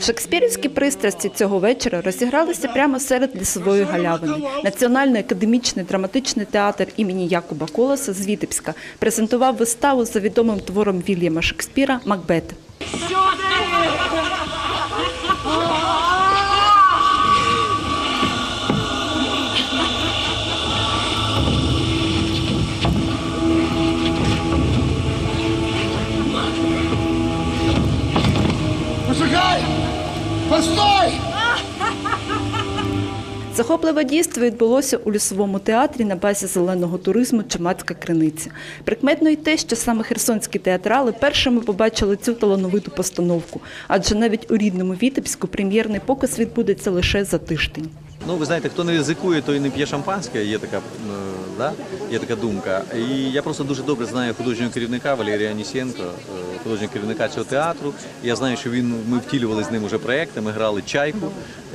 Шекспірівські пристрасті цього вечора розігралися прямо серед лісової галявини. Національний академічний драматичний театр імені Якуба Колоса з Вітебська презентував виставу за відомим твором Вільяма Шекспіра Макбет. Почекай! Постой! Захопливе дійство відбулося у лісовому театрі на базі зеленого туризму Чумацька криниця. Прикметно й те, що саме херсонські театрали першими побачили цю талановиту постановку, адже навіть у рідному Вітебську прем'єрний показ відбудеться лише за тиждень. Ну, ви знаєте, хто не ризикує, той не п'є шампанське, є така, да? є така думка. І я просто дуже добре знаю художнього керівника Валерія Анісєнко, е, художнього керівника цього театру. Я знаю, що він ми втілювали з ним уже проекти, ми грали чайку.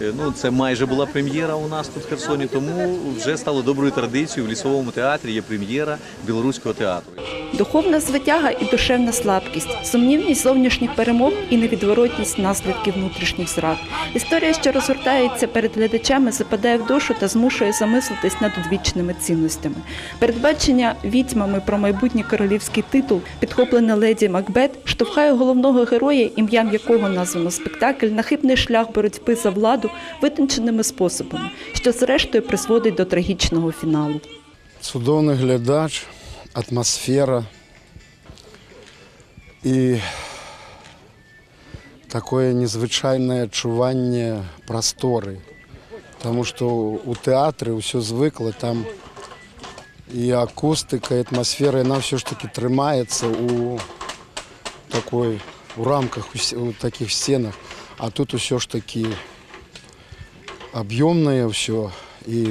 Е, Ну, це майже була прем'єра у нас тут в Херсоні, тому вже стало доброю традицією. В лісовому театрі є прем'єра білоруського театру. Духовна звитяга і душевна слабкість, сумнівність зовнішніх перемог і невідворотність наслідків внутрішніх зрад. Історія, що розгортається перед глядачами, западає в душу та змушує замислитись над одвічними цінностями. Передбачення відьмами про майбутній королівський титул, підхоплене леді Макбет, штовхає головного героя, ім'ям якого названо спектакль, на хибний шлях боротьби за владу витонченими способами, що зрештою призводить до трагічного фіналу. Цудовний глядач, атмосфера і такое незвичайне відчування простори. Тому що у театрі все звикло, там і акустика, і атмосфера, вона все ж таки тримається у такой, у рамках, у с- у таких стенах. А тут все ж таки об'ємне все і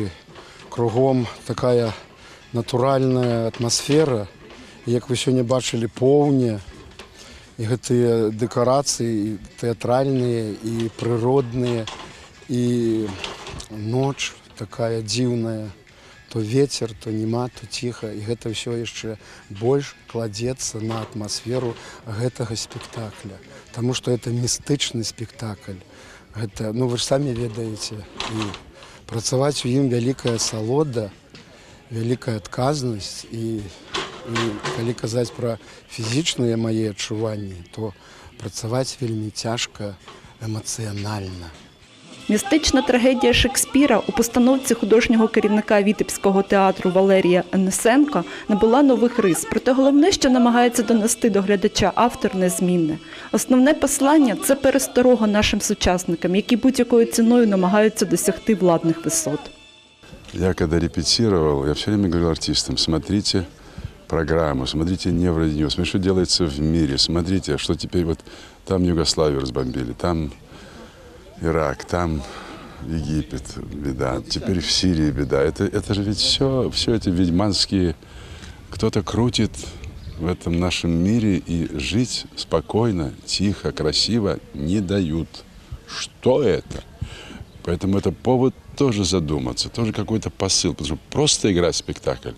кругом така натуральна атмосфера. І, Як ви сьогодні бачили, повні і гэты декорації і театральні, і природні, і ноч такая дзіўная. То ветер, то нема, то тихо. І гэта ўсё яшчэ больш кладзецца на атмасферу гэтага спектакля. Таму што это містычны спектакль. Гэта, ну вы ж самі ведаеце. І працаваць у ім вялікая салода, вялікая адказнасць і, і калі казаць пра фізічныя мае адчуванні, то працаваць вельмі цяжка эмацыянальна. Містична трагедія Шекспіра у постановці художнього керівника Вітебського театру Валерія Енесенка набула нових рис. Проте головне, що намагається донести до глядача автор незмінне. Основне послання це пересторога нашим сучасникам, які будь-якою ціною намагаються досягти владних висот. Я когда репетировал, я все время говорил артистам, смотрите программу, смотрите Невродневс, смотрите, что делается в мире, смотрите, что теперь вот там Югославию разбомбили, там Ирак, там Египет, беда, теперь в Сирии беда. Это, это же ведь все, все эти ведьманские, кто-то крутит в этом нашем мире и жить спокойно, тихо, красиво не дают. Что это? Поэтому это повод тоже задуматься, тоже какой-то посыл. Потому что просто играть спектакль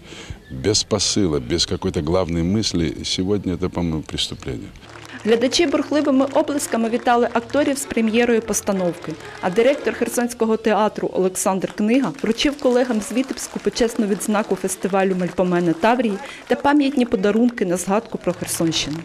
без посыла, без какой-то главной мысли, сегодня это, по-моему, преступление. Глядачі бурхливими оплесками вітали акторів з прем'єрою постановки. А директор Херсонського театру Олександр Книга вручив колегам з Вітебську почесну відзнаку фестивалю Мельпомена Таврії та пам'ятні подарунки на згадку про Херсонщину.